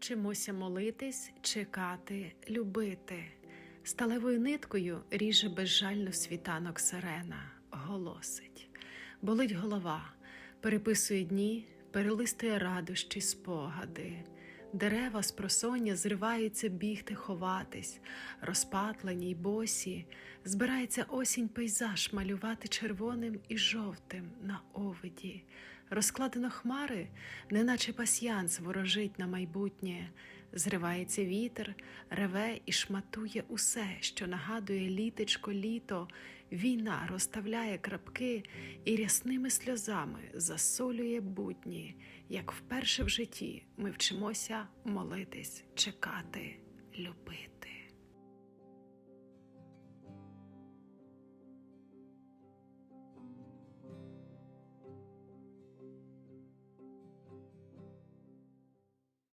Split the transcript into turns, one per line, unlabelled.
Вчимося молитись, чекати, любити. Сталевою ниткою ріже безжально світанок сирена, голосить. Болить голова, переписує дні, перелистує радощі, спогади. Дерева з просоння зриваються бігти, ховатись, розпатлені й босі, збирається осінь пейзаж малювати червоним і жовтим на овиді. Розкладено хмари, неначе пасьянс ворожить на майбутнє, зривається вітер, реве і шматує усе, що нагадує літечко літо, війна розставляє крапки і рясними сльозами засолює будні, як вперше в житті ми вчимося молитись, чекати, любити.